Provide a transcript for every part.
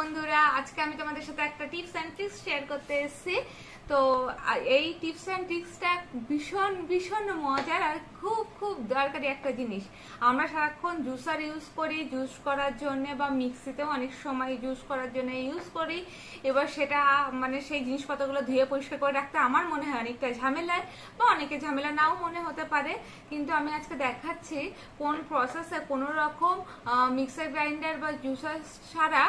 বন্ধুরা আজকে আমি তোমাদের সাথে একটা টিপস অ্যান্ড ট্রিক্স শেয়ার করতে এসেছি। তো এই টিপস অ্যান্ড ট্রিক্সটা ভীষণ ভীষণ মজার আর খুব খুব দরকারি একটা জিনিস। আমরা সারাক্ষণ জুসার ইউজ করি জুস করার জন্য বা মিক্সিতেও অনেক সময় জুস করার জন্য ইউজ করি। এবার সেটা মানে সেই জিনিসপত্রগুলো ধুয়ে পরিষ্কার করে রাখতে আমার মনে হয় অনেকটা ঝামেলায় বা অনেকে ঝামেলা নাও মনে হতে পারে। কিন্তু আমি আজকে দেখাচ্ছি কোন প্রসেসে কোনো রকম মিক্সার গ্রাইন্ডার বা জুসার ছাড়া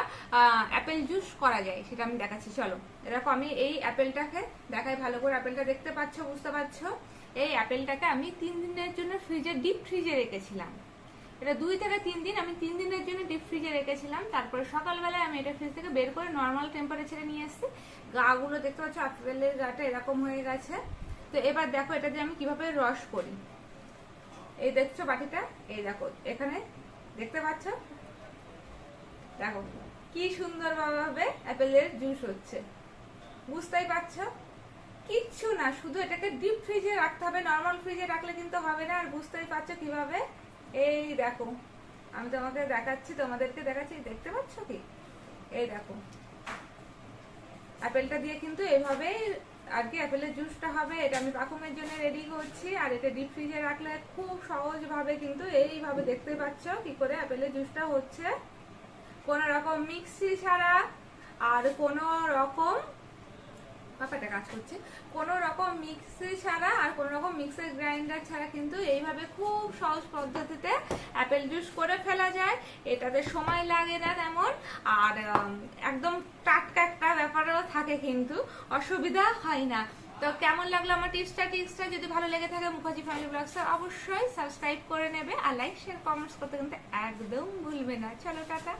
অ্যাপেল জুস করা যায়। সেটা আমি দেখাচ্ছি, চলো। এরকম আমি এই অ্যাপেলটাকে দেখাই, ভালো করে অ্যাপেলটা দেখতে পাচ্ছ, বুঝতে পারছ? এই অ্যাপেলটাকে আমি তিন দিনের জন্য ফ্রিজে, ডিপ ফ্রিজে রেখেছিলাম। এটা দুই থেকে তিন দিন, আমি তিন দিনের জন্য ডিপ ফ্রিজে রেখেছিলাম। তারপরে সকালবেলায় আমি এটা ফ্রিজ থেকে বের করে নর্মাল টেম্পারেচারে নিয়ে এসেছি। গাগুলো দেখতে পাচ্ছ, আপেলের গাটা এরকম হয়ে গেছে। তো এবার দেখো এটা দিয়ে আমি কীভাবে রস করি। এই দেখছ বাটিটা? এই দেখো, এখানে দেখতে পাচ্ছ? দেখো, কি সুন্দরভাবে অ্যাপেলের জুস হচ্ছে। বুঝতেই পারছ? কিচ্ছু না, শুধু এটাকে ডিপ ফ্রিজে রাখতে হবে নর্মাল ফ্রিজে রাখলে কিন্তু হবে না, আর বুঝতেই পারছ কীভাবে? এই দেখো, আমি তোমাকে দেখাচ্ছি, তোমাদেরকে দেখাচ্ছি, দেখতে পাচ্ছ কি? এই দেখো। অ্যাপেলটা দিয়ে কিন্তু এভাবেই আর কি অ্যাপেলের জুসটা হবে, এটা আমি পাকুমের জন্য রেডি করছি, আর এটা ডিপ ফ্রিজে রাখলে খুব সহজভাবে কিন্তু এইভাবে দেখতে পাচ্ছ কি করে অ্যাপেলের জুসটা হচ্ছে। কোনো রকম মিক্সি ছাড়া, আর কোনো রকম পাপাটা কাজ করছে। কোনো রকম মিক্সি ছাড়া আর কোনো রকম মিক্সার গ্রাইন্ডার ছাড়া কিন্তু এইভাবে খুব সহজ পদ্ধতিতে অ্যাপেল জুস করে ফেলা যায়। এটাতে সময় লাগে না তেমন। আর একদম টাটকা একটা ব্যাপারও থাকে কিন্তু, অসুবিধা হয় না। তো কেমন লাগল আমার টিপসটা টিপসটা যদি ভালো লেগে থাকে মুখার্জি ফ্যামিলি ব্লগসটা অবশ্যই সাবস্ক্রাইব করে নেবে। আর লাইক শেয়ার কমেন্টস করতে কিন্তু একদম ভুলবে না। চলো, টাটা।